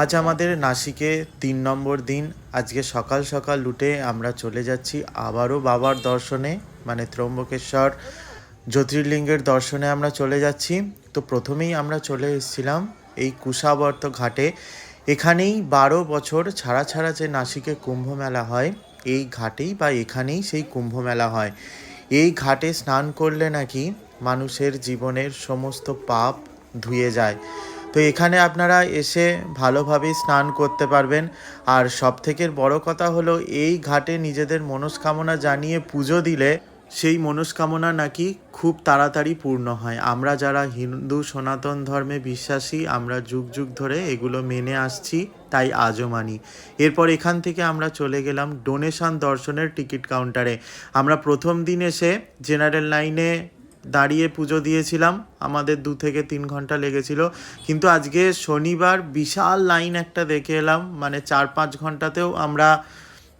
আজ আমাদের নাসিকে তিন নম্বর দিন। আজকে সকাল সকাল লুটে আমরা চলে যাচ্ছি আবারও বাবার দর্শনে মানে ত্রম্বকেশ্বর জ্যোতির্লিঙ্গের দর্শনে আমরা চলে যাচ্ছি। তো প্রথমেই আমরা চলে এসেছিলাম এই কুশাবর্ত ঘাটে। এখানেই বারো বছর ছাড়া ছাড়া যে নাসিকে কুম্ভ মেলা হয়, এই ঘাটেই বা এখানেই সেই কুম্ভ মেলা হয়। এই ঘাটে স্নান করলে নাকি মানুষের জীবনের সমস্ত পাপ ধুয়ে যায়। তো এখানে আপনারা এসে ভালোভাবে স্নান করতে পারবেন। আর সব থেকে বড় কথা হলো, এই ঘাটে নিজেদের মনস্কামনা জানিয়ে পুজো দিলে সেই মনস্কামনা নাকি খুব তাড়াতাড়ি পূর্ণ হয়। আমরা যারা হিন্দু সনাতন ধর্মে বিশ্বাসী, আমরা যুগ যুগ ধরে এগুলো মেনে আসছি, তাই আজও মানি। এরপর এখান থেকে আমরা চলে গেলাম ডোনেশন দর্শনের টিকিট কাউন্টারে। আমরা প্রথম দিন এসে জেনারেল লাইনে দাঁড়িয়ে পুজো দিয়েছিলাম। আমাদের দু থেকে তিন ঘণ্টা লেগেছিল। কিন্তু আজকে শনিবার বিশাল লাইন একটা দেখে এলাম। মানে চার পাঁচ ঘন্টাতেও আমরা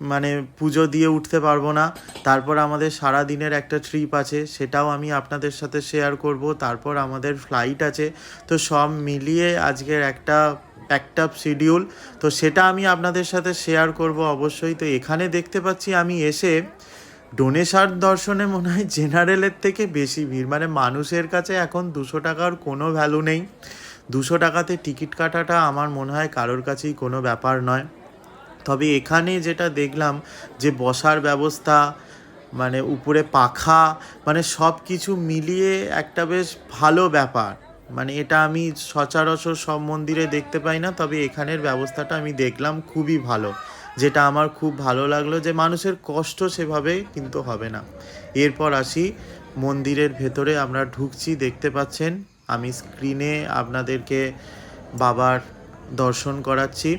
মানে পুজো দিয়ে উঠতে পারব না। তারপর আমাদের সারা দিনের একটা ট্রিপ আছে, সেটাও আমি আপনাদের সাথে শেয়ার করব। তারপর আমাদের ফ্লাইট আছে। তো সব মিলিয়ে আজকের একটা আপ শিডিউল তো সেটা আমি আপনাদের সাথে শেয়ার করব অবশ্যই। তো এখানে দেখতে পাচ্ছি আমি এসে ডোনেশন দর্শনে মনে হয় জেনারেলের থেকে বেশি ভিড়। মানে মানুষের কাছে এখন দুশো টাকার কোনো ভ্যালু নেই। দুশো টাকাতে টিকিট কাটাটা আমার মনে হয় কারোর কাছেই কোনো ব্যাপার নয়। তবে এখানে যেটা দেখলাম যে বসার ব্যবস্থা মানে উপরে পাখা মানে সব কিছু মিলিয়ে একটা বেশ ভালো ব্যাপার। মানে এটা আমি সচরাচর সব মন্দিরে দেখতে পাই না, তবে এখানের ব্যবস্থাটা আমি দেখলাম খুবই ভালো। যেটা আমার খুব ভালো লাগল যে মানুষের কষ্ট সেভাবে কিন্তু হবে না। এরপর আসি, মন্দিরের ভেতরে আমরা ঢুকছি, দেখতে পাচ্ছেন, আমি স্ক্রিনে আপনাদেরকে বাবার দর্শন করাচ্ছি।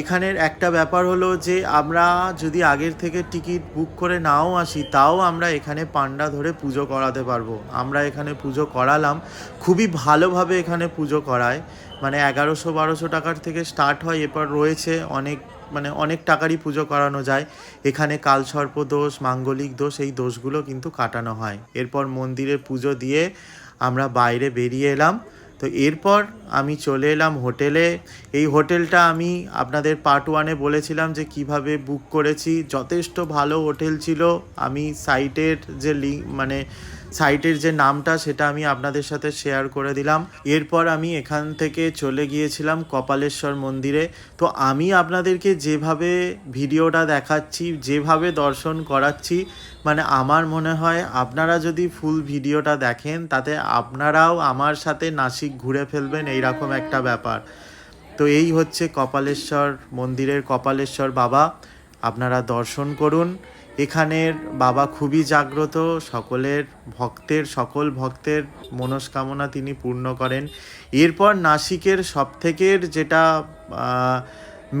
এখানের একটা ব্যাপার হলো যে আমরা যদি আগের থেকে টিকিট বুক করে নাও আসি, তাও আমরা এখানে পান্ডা ধরে পুজো করাতে পারব। আমরা এখানে পুজো করালাম, খুবই ভালোভাবে এখানে পুজো করায়। মানে এগারোশো বারোশো টাকার থেকে স্টার্ট হয়, এরপর রয়েছে অনেক মানে অনেক টাকারই পুজো করানো যায়। এখানে কালসর্প দোষ, মাঙ্গলিক দোষ, এই দোষগুলো কিন্তু কাটানো হয়। এরপর মন্দিরে পুজো দিয়ে আমরা বাইরে বেরিয়ে এলাম। তো এরপর আমি চলে এলাম হোটেলে। এই হোটেলটা আমি আপনাদের পার্ট ওয়ানে বলেছিলাম যে কীভাবে বুক করেছি। যথেষ্ট ভালো হোটেল ছিল। আমি সাইটের যে লিঙ্ক মানে সাইটের যে নামটা সেটা আমি আপনাদের সাথে শেয়ার করে দিলাম। এরপর আমি এখান থেকে চলে গিয়েছিলাম কপালেশ্বর মন্দিরে। তো আমি আপনাদেরকে যেভাবে ভিডিওটা দেখাচ্ছি, যেভাবে দর্শন করাচ্ছি মানে আমার মনে হয় আপনারা যদি ফুল ভিডিওটা দেখেন, তাতে আপনারাও আমার সাথে নাসিক ঘুরে ফেলবেন এইরকম একটা ব্যাপার। তো এই হচ্ছে কপালেশ্বর মন্দিরের কপালেশ্বর বাবা। আপনারা দর্শন করুন। এখানের বাবা খুবই জাগ্রত, সকলের ভক্তের, সকল ভক্তের মনস্কামনা তিনি পূর্ণ করেন। এরপর নাসিকের সবথেকের যেটা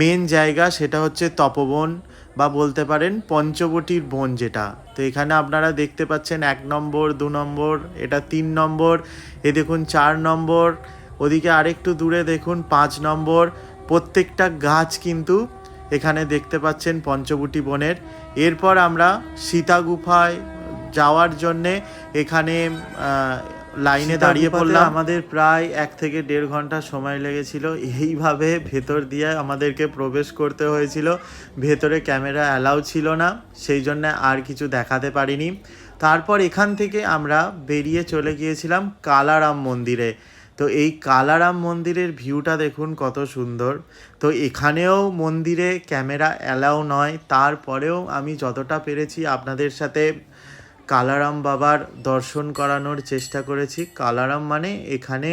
মেন জায়গা সেটা হচ্ছে তপবন বা বলতে পারেন পঞ্চবটির বন যেটা। তো এখানে আপনারা দেখতে পাচ্ছেন এক নম্বর, দু নম্বর, এটা তিন নম্বর, এ দেখুন চার নম্বর, ওদিকে আরেকটু দূরে দেখুন পাঁচ নম্বর, প্রত্যেকটা গাছ কিন্তু এখানে দেখতে পাচ্ছেন পঞ্চবটি বনের। এরপর আমরা সীতা গুফায় যাওয়ার জন্যে এখানে লাইনে দাঁড়িয়ে পড়লাম। আমাদের প্রায় এক থেকে দেড় ঘণ্টা সময় লেগেছিল। এইভাবে ভেতর দিয়ে আমাদেরকে প্রবেশ করতে হয়েছিল। ভেতরে ক্যামেরা অ্যালাউ ছিল না সেই জন্য আর কিছু দেখাতে পারিনি। তারপর এখান থেকে আমরা বেরিয়ে চলে গিয়েছিলাম কালারাম মন্দিরে। তো এই কালারাম মন্দিরের ভিউটা দেখুন কত সুন্দর তো এখানেও মন্দিরে ক্যামেরা অ্যালাউ নয় তারপরেও আমি যতটা পেরেছি আপনাদের সাথে কালারাম বাবার দর্শন করানোর চেষ্টা করেছি কালারাম মানে এখানে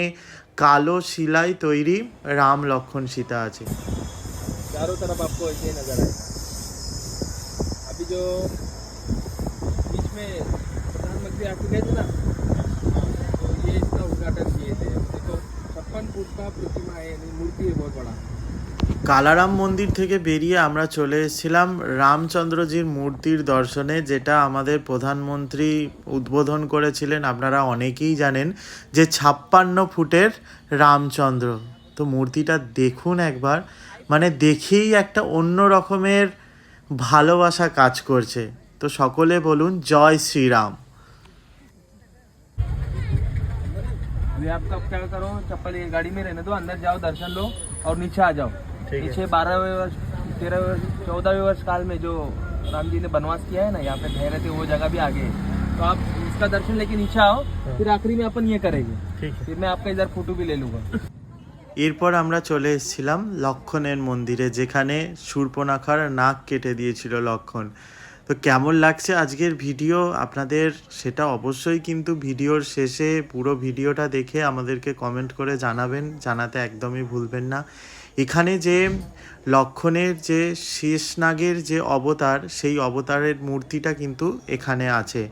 কালো শিলায় তৈরি রাম লক্ষণ সীতা আছে चारों तरफ आपको ऐसे ही नजर आए अभी जो बीच में प्रधानमंत्री आके गए थे ना तो ये इसका उद्घाटन किए थे देखो छप्पन फुट का प्रतिमा है यानी मूर्ति है बहुत बड़ा কালারাম মন্দির থেকে বেরিয়ে আমরা চলে এসেছিলাম রামচন্দ্রজির মূর্তির দর্শনে যেটা আমাদের প্রধানমন্ত্রী উদ্বোধন করেছিলেন আপনারা অনেকেই জানেন যে ছাপ্পান্ন ফুটের রামচন্দ্র তো মূর্তিটা দেখুন একবার মানে দেখেই একটা অন্য রকমের ভালোবাসা কাজ করছে তো সকলে বলুন জয় শ্রীরাম अभी आप कब क्या करो चप्पल ये गाड़ी में रहने दो अंदर जाओ दर्शन लो और नीचे आ जाओ ठीक है नीचे बारहवें वर्ष तेरहवें वर्ष चौदहवें वर्ष काल में जो राम जी ने बनवास किया है ना यहाँ पे ठहरे थे वो जगह भी आगे है तो आप उसका दर्शन लेके नीचे आओ फिर आखिरी में अपन ये करेंगे ঠিক আছে फिर मैं आपका इधर फोटो भी ले लूंगा এরপর আমরা চলে এসেছিলাম লক্ষণের মন্দিরে যেখানে শূর্পনাখার নাক কেটে দিয়েছিল লক্ষণ তো কেমন লাগছে আজকের ভিডিও? আপনাদের সেটা অবশ্যই কিন্তু ভিডিওর শেষে পুরো ভিডিওটা দেখে আমাদেরকে কমেন্ট করে জানাবেন। জানাতে একদমই ভুলবেন না। এখানে যে লক্ষণের যে শেষনাগের যে অবতার, সেই অবতারের মূর্তিটা কিন্তু এখানে আছে।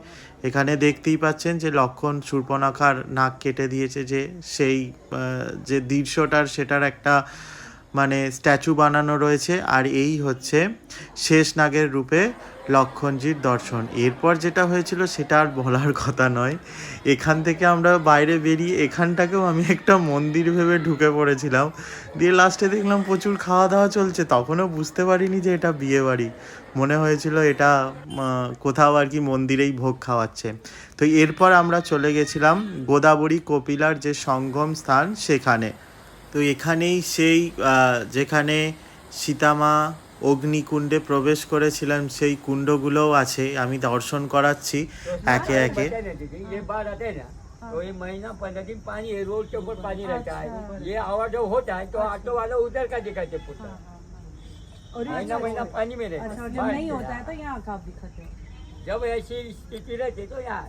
এখানে দেখতেই পাচ্ছেন যে লক্ষণ শূর্পনাখার নাক কেটে দিয়েছে যে সেই যে দৃশ্যটার, সেটার একটা মানে স্ট্যাচু বানানো রয়েছে আর এই হচ্ছে শেষ নাগের রূপে লক্ষণজির দর্শন। এরপর যেটা হয়েছিল সেটা আর বলার কথা নয়। এখান থেকে আমরা বাইরে বেরিয়ে এখানটাকেও আমি একটা মন্দির ভেবে ঢুকে পড়েছিলাম। দিয়ে লাস্টে দেখলাম প্রচুর খাওয়া দাওয়া চলছে, তখনও বুঝতে পারিনি যে এটা বিয়ে বাড়ি মনে হয়েছিল এটা কোথাও আর কি মন্দিরেই ভোগ খাওয়াচ্ছে। তো এরপর আমরা চলে গেছিলাম গোদাবরী কপিলার যে সঙ্গম স্থান সেখানে। তো এখানেই সেই আহ, যেখানে সীতামা অগ্নিকুণ্ডে প্রবেশ করেছিলেন সেই কুণ্ডগুলোও আছে আমি দর্শন করাচ্ছি একে একে बताए ना दीदी, ये बाढ़ आते हैं ना तो ये महीना पंद्रह दिन पानी है रोड के ऊपर पानी रहता है ये आवा जो होता है तो ऑटो वाला उधर का दिखाते पूछता और ये महीना महीना पानी में रहता अच्छा है जब बाढ़ नहीं के होता है यहाँ। तो यहाँ कब दिखाते हैं जब ऐसी स्थिति रहती तो यार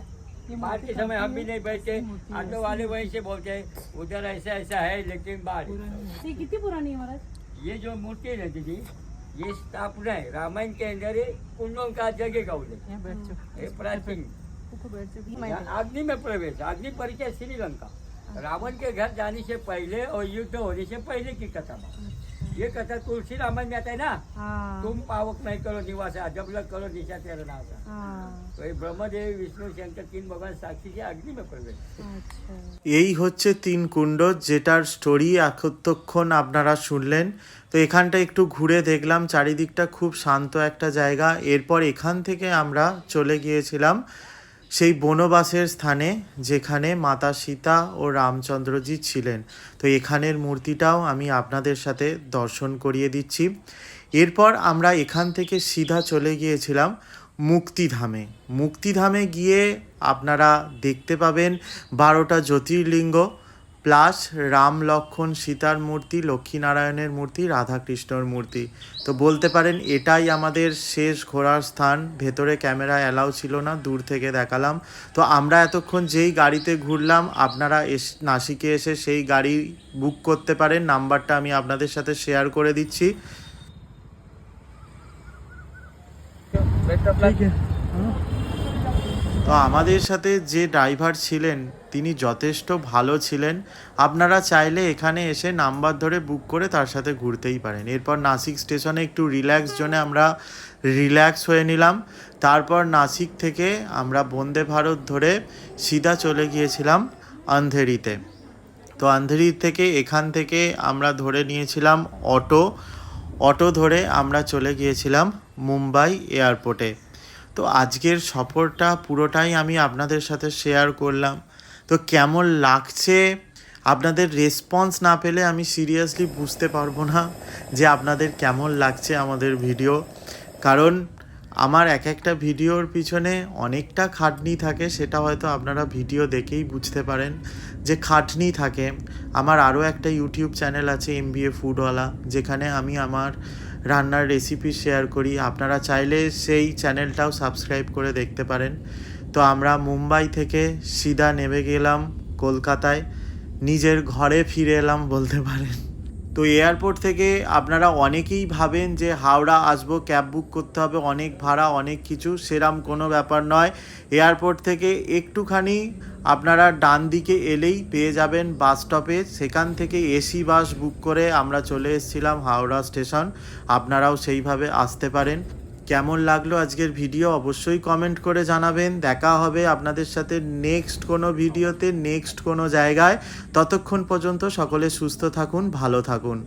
के समय हम भी नहीं बैठे ऑटो वाले वहीं से बोलते हैं उधर ऐसा ऐसा है लेकिन बाढ़ ये कितनी पुरानी है महाराज? ये जो मूर्ति है दीदी ये स्थापना है रामायण के अंदर कुंडों का जगह ये प्राचीन। अग्नि में प्रवेश अग्नि परिचय श्रीलंका। रावण के घर जाने से पहले और युद्ध होने से पहले की कथा। এই হচ্ছে তিন কুণ্ড যেটার স্টোরি এতক্ষণ আপনারা শুনলেন। তো এখানটা একটু ঘুরে দেখলাম চারিদিকটা খুব শান্ত একটা জায়গা। এরপর এখান থেকে আমরা চলে গিয়েছিলাম। সেই বনবাসের স্থানে যেখানে মাতা সীতা ও রামচন্দ্রজি ছিলেন। তো এখানের মূর্তিটাও আমি আপনাদের সাথে দর্শন করিয়ে দিচ্ছি। এরপর আমরা এখান থেকে সিধা চলে গিয়েছিলাম মুক্তিধামে। মুক্তিধামে গিয়ে আপনারা দেখতে পাবেন বারোটা জ্যোতির্লিঙ্গ। প্লাস রাম লক্ষণ সীতার মূর্তি লক্ষ্মীনারায়ণের মূর্তি রাধাকৃষ্ণর মূর্তি। তো বলতে পারেন এটাই আমাদের শেষ ঘোরার স্থান। ভেতরে ক্যামেরা অ্যালাউ ছিল না দূর থেকে দেখালাম। তো আমরা এতক্ষণ যেই গাড়িতে ঘুরলাম আপনারা এস নাসিকে এসে সেই গাড়ি বুক করতে পারেন। নাম্বারটা আমি আপনাদের সাথে শেয়ার করে দিচ্ছি। তো আমাদের সাথে যে ড্রাইভার ছিলেন তিনি যথেষ্ট ভালো ছিলেন। আপনারা চাইলে এখানে এসে নাম্বার ধরে বুক করে তার সাথে ঘুরতেই পারেন। এরপর নাসিক স্টেশনে একটু রিল্যাক্স জোনে আমরা রিল্যাক্স হয়ে নিলাম। তারপর নাসিক থেকে আমরা বন্দে ভারত ধরে সিধা চলে গিয়েছিলাম আন্ধেরিতে তো আন্ধেরি থেকে এখান থেকে আমরা ধরে নিয়েছিলাম অটো। অটো ধরে আমরা চলে গিয়েছিলাম মুম্বাই এয়ারপোর্টে। তো আজকের সফরটা পুরোটাই আমি আপনাদের সাথে শেয়ার করলাম। তো কেমন লাগছে? আপনাদের রেসপন্স না পেলে আমি সিরিয়াসলি বুঝতে পারব না যে আপনাদের কেমন লাগছে আমাদের ভিডিও কারণ আমার এক একটা ভিডিওর পিছনে অনেকটা খাটনি থাকে, সেটা হয়তো আপনারা ভিডিও দেখেই বুঝতে পারেন যে খাটনি থাকে। আমার আরও একটা ইউটিউব চ্যানেল আছে এম বি এ ফুডওয়ালা যেখানে আমি আমার রান্নার রেসিপি শেয়ার করি। আপনারা চাইলে সেই চ্যানেলটাও সাবস্ক্রাইব করে দেখতে পারেন। তো আমরা মুম্বাই থেকে সিধা নেমে গেলাম কলকাতায়। নিজের ঘরে ফিরে এলাম বলতে পারেন। তো এয়ারপোর্ট থেকে আপনারা অনেকেই ভাবেন যে হাওড়া আসব, ক্যাব বুক করতে হবে, অনেক ভাড়া, অনেক কিছু, সেরাম কোনো ব্যাপার নয়। এয়ারপোর্ট থেকে একটুখানি আপনারা ডান দিকে এলেই পেয়ে যাবেন বাস স্টপে। সেখান থেকে এসি বাস বুক করে আমরা চলে এসেছিলাম হাওড়া স্টেশন। আপনারাও সেইভাবে আসতে পারেন। কেমন লাগল আজকের ভিডিও অবশ্যই কমেন্ট করে জানাবেন। দেখা হবে আপনাদের সাথে নেক্সট কোনো ভিডিওতে নেক্সট কোনো জায়গায়। ততক্ষণ পর্যন্ত সকলে সুস্থ থাকুন, ভালো থাকুন।